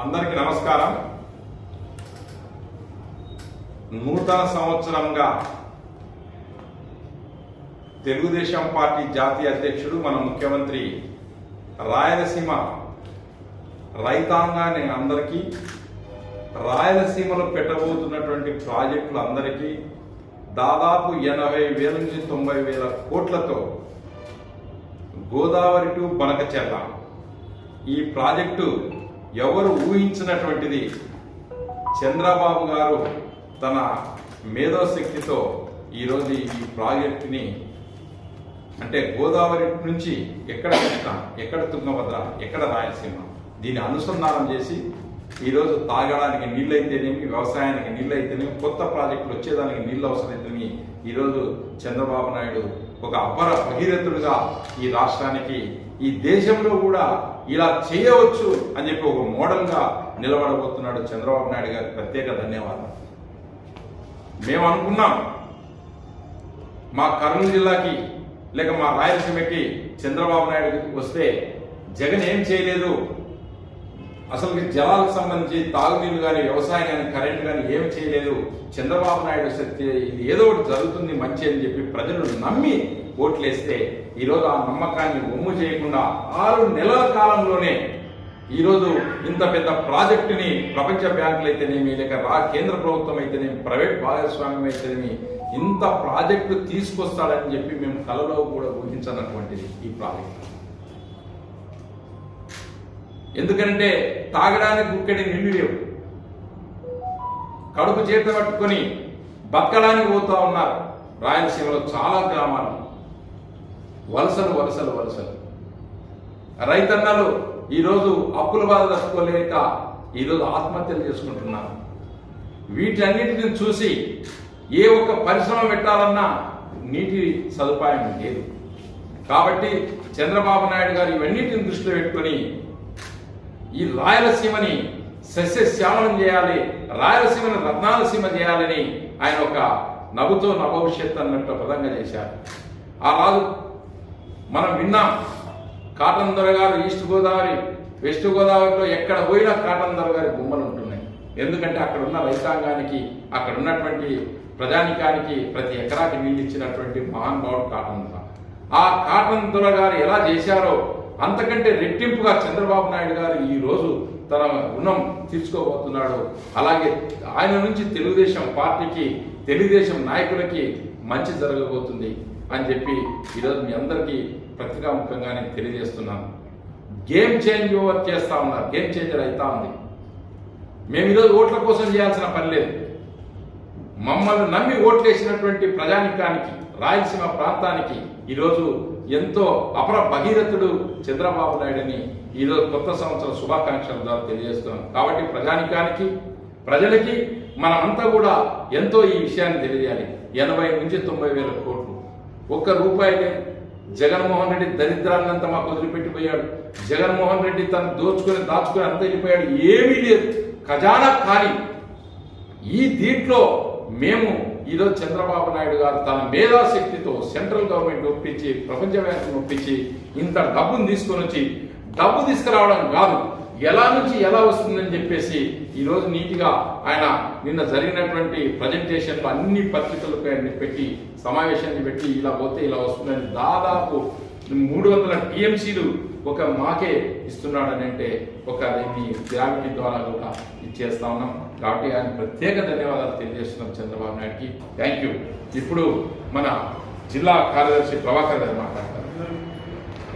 అందరికీ నమస్కారం. నూతన సంవత్సరంగా తెలుగుదేశం పార్టీ జాతీయ అధ్యక్షుడు మన ముఖ్యమంత్రి రాయలసీమ రైతాంగాన్ని అందరికీ రాయలసీమలో పెట్టబోతున్నటువంటి ప్రాజెక్టులు అందరికీ దాదాపు ఎనభై వేల నుంచి తొంభై వేల కోట్లతో గోదావరి టు బనకచెర్ల. ఈ ప్రాజెక్టు ఎవరు ఊహించినటువంటిది? చంద్రబాబు గారు తన మేధోశక్తితో ఈరోజు ఈ ప్రాజెక్టుని అంటే గోదావరి నుంచి ఎక్కడ కృష్ణ ఎక్కడ తుంగభద్ర ఎక్కడ రాయలసీమ దీన్ని అనుసంధానం చేసి ఈరోజు తాగడానికి నీళ్ళు అయితేనేమి వ్యవసాయానికి నీళ్ళు అయితేనేమి కొత్త ప్రాజెక్టులు వచ్చేదానికి నీళ్ళు అవసరమైతేనేమి ఈరోజు చంద్రబాబు నాయుడు ఒక అపర భగీరథుడుగా ఈ రాష్ట్రానికి ఈ దేశంలో కూడా ఇలా చేయవచ్చు అని చెప్పి ఒక మోడల్గా నిలబడబోతున్నాడు చంద్రబాబు నాయుడు గారికి ప్రత్యేక ధన్యవాదాలు. మేము అనుకున్నాం మా కర్నూలు జిల్లాకి లేక మా రాయలసీమకి చంద్రబాబు నాయుడు వస్తే జగన్ ఏం చేయలేదు అసలు జలాలకు సంబంధించి తాగునీళ్ళు కానీ వ్యవసాయం కానీ కరెంట్ కానీ ఏమి చేయలేదు. చంద్రబాబు నాయుడు సత్య ఇది ఏదో ఒకటి జరుగుతుంది మంచి అని చెప్పి ప్రజలు నమ్మి ఓట్లేస్తే ఈరోజు ఆ నమ్మకాన్ని ఒమ్ము చేయకుండా ఆరు నెలల కాలంలోనే ఈరోజు ఇంత పెద్ద ప్రాజెక్టుని ప్రపంచ బ్యాంకులు అయితేనేమి లేక రా కేంద్ర ప్రభుత్వం అయితేనేమి ప్రైవేట్ భాగస్వామ్యం అయితేనేమి ఇంత ప్రాజెక్టు తీసుకొస్తాడని చెప్పి మేము కలలో కూడా ఊహించనటువంటిది ఈ ప్రాజెక్టు. ఎందుకంటే తాగడానికి గుక్కడి నిండి లేవు. కడుపు చేత పట్టుకొని బతకడానికి పోతూ ఉన్నారు. రాయలసీమలో చాలా గ్రామాలు. వలసలు వలసలు వలసలు. రైతన్నలు ఈరోజు అప్పుల బాధ తట్టుకోలేక ఈరోజు ఆత్మహత్యలు చేసుకుంటున్నారు. వీటన్నిటిని చూసి ఏ ఒక్క పరిశ్రమ పెట్టాలన్నా నీటి సదుపాయం లేదు. కాబట్టి చంద్రబాబు నాయుడు గారు ఇవన్నిటిని దృష్టిలో పెట్టుకొని ఈ రాయలసీమని సస్యశ్యామలం చేయాలి రాయలసీమని రత్నాలసీమ చేయాలని ఆయన ఒక నవ్వుతో నభవిష్యత్ అన్నట్టు పదంగా చేశారు. ఆ రాజు మనం విన్నాం కాటన్ దొర గారు ఈస్ట్ గోదావరి వెస్ట్ గోదావరిలో ఎక్కడ పోయినా కాటన్ దొర గారి బొమ్మలు ఉంటున్నాయి. ఎందుకంటే అక్కడ ఉన్న రైతాంగానికి అక్కడ ఉన్నటువంటి ప్రజానికానికి ప్రతి ఎకరాకి నీళ్ళు ఇచ్చినటువంటి మహానుభావుడు కాటన్ దొర ఆ కాటన్ దొర గారు ఎలా చేశారో అంతకంటే రెట్టింపుగా చంద్రబాబు నాయుడు గారు ఈ రోజు తన రుణం తీర్చుకోబోతున్నాడు. అలాగే ఆయన నుంచి తెలుగుదేశం పార్టీకి తెలుగుదేశం నాయకులకి మంచి జరగబోతుంది అని చెప్పి ఈరోజు మీ అందరికీ ప్రతిగా నేను తెలియజేస్తున్నాను. గేమ్ చేంజ్ ఓవర్ చేస్తా ఉన్నారు. గేమ్ చేంజర్ అవుతా ఉంది. మేము ఈరోజు ఓట్ల కోసం చేయాల్సిన పని లేదు. మమ్మల్ని నమ్మి ఓట్లేసినటువంటి ప్రజానికానికి రాయలసీమ ప్రాంతానికి ఈరోజు ఎంతో అపర భగీరథుడు చంద్రబాబు నాయుడుని ఈరోజు కొత్త సంవత్సరం శుభాకాంక్షల ద్వారా తెలియజేస్తున్నాం. కాబట్టి ప్రజానికానికి ప్రజలకి మనమంతా కూడా ఎంతో ఈ విషయాన్ని తెలియజేయాలి. ఎనభై నుంచి తొంభై వేల కోట్లు. ఒక్క రూపాయినే జగన్మోహన్ రెడ్డి దరిద్రాన్నంతా మాకు వదిలిపెట్టిపోయాడు. జగన్మోహన్ రెడ్డి తను దోచుకొని దాచుకొని అంత వెళ్ళిపోయాడు. ఏమీ లేదు. ఖజానా ఖాళీ. ఈ దీంట్లో మేము ఈరోజు చంద్రబాబు నాయుడు గారు తన మేధాశక్తితో సెంట్రల్ గవర్నమెంట్ ఒప్పించి ప్రపంచ బ్యాంకును ఒప్పించి ఇంత డబ్బును తీసుకొని వచ్చి డబ్బు తీసుకురావడం కాదు ఎలా నుంచి ఎలా వస్తుందని చెప్పేసి ఈరోజు నీటిగా ఆయన నిన్న జరిగినటువంటి ప్రజెంటేషన్లు అన్ని పత్రికలపై ఆయన పెట్టి సమావేశాన్ని పెట్టి ఇలా పోతే ఇలా వస్తుందని దాదాపు మూడు వందల టీఎంసీలు ఒక మాకే ఇస్తున్నాడని అంటే ఒక దీన్ని గ్రావిటీ ద్వారా కూడా ఇచ్చేస్తా ఉన్నాం. కాబట్టి ఆయన ప్రత్యేక ధన్యవాదాలు తెలియజేస్తున్నాం చంద్రబాబు నాయుడుకి. థ్యాంక్ యూ ఇప్పుడు మన జిల్లా కార్యదర్శి ప్రభాకర్ గారు మాట్లాడతారు.